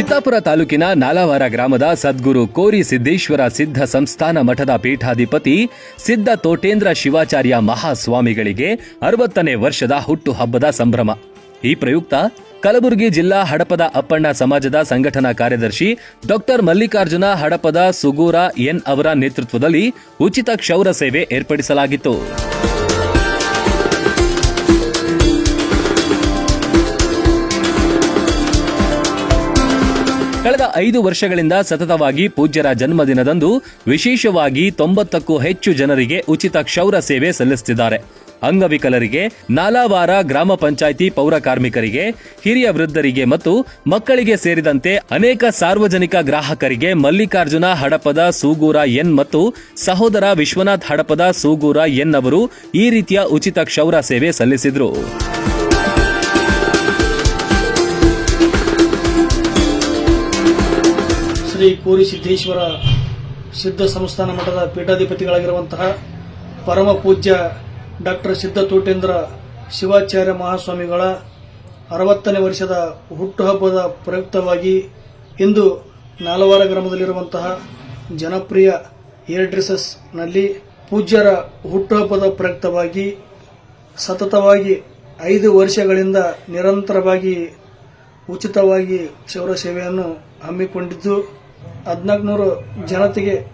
ಚಿತ್ತಾಪುರ ತಾಲೂಕಿನ ನಾಲವಾರ ಗ್ರಾಮದ ಸದ್ಗುರು ಕೋರಿ ಸಿದ್ದೇಶ್ವರ ಸಿದ್ಧ ಸಂಸ್ಥಾನ ಮಠದ ಪೀಠಾಧಿಪತಿ ಸಿದ್ಧ ತೋಟೇಂದ್ರ ಶಿವಾಚಾರ್ಯ ಮಹಾಸ್ವಾಮಿಗಳಿಗೆ ಅರವತ್ತನೇ ವರ್ಷದ ಹುಟ್ಟುಹಬ್ಬದ ಸಂಭ್ರಮ. ಈ ಪ್ರಯುಕ್ತ ಕಲಬುರಗಿ ಜಿಲ್ಲಾ ಹಡಪದ ಅಪ್ಪಣ್ಣ ಸಮಾಜದ ಸಂಘಟನಾ ಕಾರ್ಯದರ್ಶಿ ಡಾಕ್ಟರ್ ಮಲ್ಲಿಕಾರ್ಜುನ ಹಡಪದ ಸುಗೂರ ಎನ್ ಅವರ ನೇತೃತ್ವದಲ್ಲಿ ಉಚಿತ ಕ್ಷೌರ ಸೇವೆ ಏರ್ಪಡಿಸಲಾಗಿತ್ತು. ಕಳೆದ ಐದು ವರ್ಷಗಳಿಂದ ಸತತವಾಗಿ ಪೂಜ್ಯರ ಜನ್ಮದಿನದಂದು ವಿಶೇಷವಾಗಿ ತೊಂಬತ್ತಕ್ಕೂ ಹೆಚ್ಚು ಜನರಿಗೆ ಉಚಿತ ಕ್ಷೌರ ಸೇವೆ ಸಲ್ಲಿಸುತ್ತಿದ್ದಾರೆ. ಅಂಗವಿಕಲರಿಗೆ, ನಾಲಾವಾರ ಗ್ರಾಮ ಪಂಚಾಯಿತಿ ಪೌರ ಕಾರ್ಮಿಕರಿಗೆ, ಹಿರಿಯ ವೃದ್ಧರಿಗೆ ಮತ್ತು ಮಕ್ಕಳಿಗೆ ಸೇರಿದಂತೆ ಅನೇಕ ಸಾರ್ವಜನಿಕ ಗ್ರಾಹಕರಿಗೆ ಮಲ್ಲಿಕಾರ್ಜುನ ಹಡಪದ ಸೂಗೂರ ಎನ್ ಮತ್ತು ಸಹೋದರ ವಿಶ್ವನಾಥ್ ಹಡಪದ ಸೂಗೂರ ಎನ್ ಅವರು ಈ ರೀತಿಯ ಉಚಿತ ಕ್ಷೌರ ಸೇವೆ ಸಲ್ಲಿಸಿದರು. ಶ್ರೀ ಕೋರಿ ಸಿದ್ದೇಶ್ವರ ಸಿದ್ಧ ಸಂಸ್ಥಾನ ಮಠದ ಪೀಠಾಧಿಪತಿಗಳಾಗಿರುವಂತಹ ಪರಮ ಪೂಜ್ಯ ಡಾಕ್ಟರ್ ಸಿದ್ಧತೋಟೇಂದ್ರ ಶಿವಾಚಾರ್ಯ ಮಹಾಸ್ವಾಮಿಗಳ ಅರವತ್ತನೇ ವರ್ಷದ ಹುಟ್ಟುಹಬ್ಬದ ಪ್ರಯುಕ್ತವಾಗಿ ಇಂದು ನಾಲ್ವಾರ ಗ್ರಾಮದಲ್ಲಿರುವಂತಹ ಜನಪ್ರಿಯ ಏರ್ನಲ್ಲಿ ಪೂಜ್ಯರ ಹುಟ್ಟುಹಬ್ಬದ ಪ್ರಯುಕ್ತವಾಗಿ ಸತತವಾಗಿ ಐದು ವರ್ಷಗಳಿಂದ ನಿರಂತರವಾಗಿ ಉಚಿತವಾಗಿ ಕ್ಷೌರ ಸೇವೆಯನ್ನು ಹಮ್ಮಿಕೊಂಡಿದ್ದು ಹದಿನಾಲ್ಕುನೂರು ಜನತೆಗೆ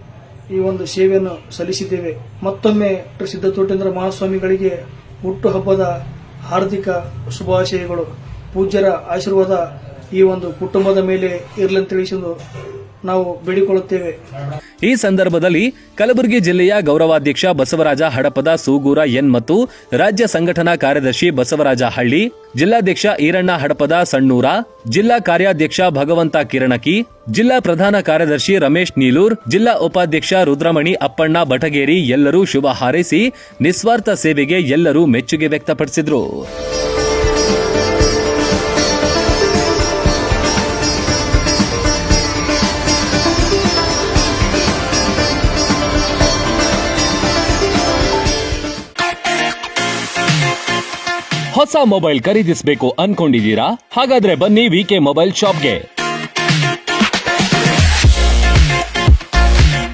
ಈ ಒಂದು ಸೇವೆಯನ್ನು ಸಲ್ಲಿಸಿದ್ದೇವೆ. ಮತ್ತೊಮ್ಮೆ ಸಿದ್ಧತೋಟೇಂದ್ರ ಮಹಾಸ್ವಾಮಿಗಳಿಗೆ ಹುಟ್ಟುಹಬ್ಬದ ಹಾರ್ದಿಕ ಶುಭಾಶಯಗಳು. ಪೂಜ್ಯರ ಆಶೀರ್ವಾದ ಈ ಒಂದು ಕುಟುಂಬದ ಮೇಲೆ ಇರಲಂತ ತಿಳಿಸಿದ್ದು ನಾವು ಬೇಡಿಕೊಳ್ಳುತ್ತೇವೆ. ಈ ಸಂದರ್ಭದಲ್ಲಿ ಕಲಬುರಗಿ ಜಿಲ್ಲೆಯ ಗೌರವಾಧ್ಯಕ್ಷ ಬಸವರಾಜ ಹಡಪದ ಸೂಗೂರ ಎನ್ ಮತ್ತು ರಾಜ್ಯ ಸಂಘಟನಾ ಕಾರ್ಯದರ್ಶಿ ಬಸವರಾಜ ಹಳ್ಳಿ, ಜಿಲ್ಲಾಧ್ಯಕ್ಷ ಈರಣ್ಣ ಹಡಪದ ಸಣ್ಣೂರ, ಜಿಲ್ಲಾ ಕಾರ್ಯಾಧ್ಯಕ್ಷ ಭಗವಂತ ಕಿರಣಕಿ, ಜಿಲ್ಲಾ ಪ್ರಧಾನ ಕಾರ್ಯದರ್ಶಿ ರಮೇಶ್ ನೀಲೂರ್, ಜಿಲ್ಲಾ ಉಪಾಧ್ಯಕ್ಷ ರುದ್ರಮಣಿ ಅಪ್ಪಣ್ಣ ಬಟಗೇರಿ ಎಲ್ಲರೂ ಶುಭ ಹಾರೈಸಿ ನಿಸ್ವಾರ್ಥ ಸೇವೆಗೆ ಎಲ್ಲರೂ ಮೆಚ್ಚುಗೆ ವ್ಯಕ್ತಪಡಿಸಿದ್ರು. ಹೊಸ ಮೊಬೈಲ್ ಖರೀದಿಸಬೇಕು ಅನ್ಕೊಂಡಿದ್ದೀರಾ? ಹಾಗಾದ್ರೆ ಬನ್ನಿ ವಿಕೆ ಮೊಬೈಲ್ ಶಾಪ್ಗೆ.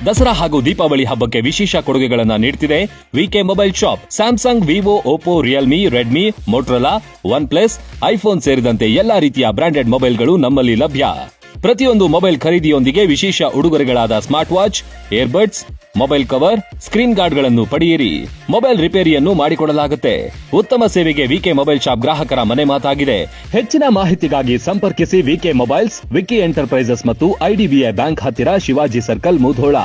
ದಸರಾ ಹಾಗೂ ದೀಪಾವಳಿ ಹಬ್ಬಕ್ಕೆ ವಿಶೇಷ ಕೊಡುಗೆಗಳನ್ನು ನೀಡ್ತಿದೆ VK mobile shop. Samsung Vivo Oppo Realme Redmi Motorola OnePlus iPhone ಸೇರಿದಂತೆ ಎಲ್ಲಾ ರೀತಿಯ ಬ್ರಾಂಡೆಡ್ ಮೊಬೈಲ್ಗಳು ನಮ್ಮಲ್ಲಿ ಲಭ್ಯ. ಪ್ರತಿಯೊಂದು ಮೊಬೈಲ್ ಖರೀದಿಯೊಂದಿಗೆ ವಿಶೇಷ ಉಡುಗೊರೆಗಳಾದ smart watch earbuds mobile cover, screen ಗಾರ್ಡ್ಗಳನ್ನು ಪಡೆಯಿರಿ. ಮೊಬೈಲ್ ರಿಪೇರಿಯನ್ನು ಮಾಡಿಕೊಡಲಾಗುತ್ತೆ. ಉತ್ತಮ ಸೇವೆಗೆ ವಿಕೆ ಮೊಬೈಲ್ ಶಾಪ್ ಗ್ರಾಹಕರ ಮನೆ ಮಾತಾಗಿದೆ. ಹೆಚ್ಚಿನ ಮಾಹಿತಿಗಾಗಿ ಸಂಪರ್ಕಿಸಿ ವಿಕೆ ಮೊಬೈಲ್ಸ್, ವಿಕಿ ಎಂಟರ್ಪ್ರೈಸಸ್ ಮತ್ತು ಐಡಿಬಿಐ ಬ್ಯಾಂಕ್ ಹತ್ತಿರ Shivaji circle, Mudhol.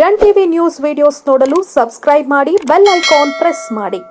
Run TV news videos ನೋಡಲು ಸಬ್ಸ್ಕ್ರೈಬ್ ಮಾಡಿ, ಬೆಲ್ ಐಕಾನ್ ಪ್ರೆಸ್ ಮಾಡಿ.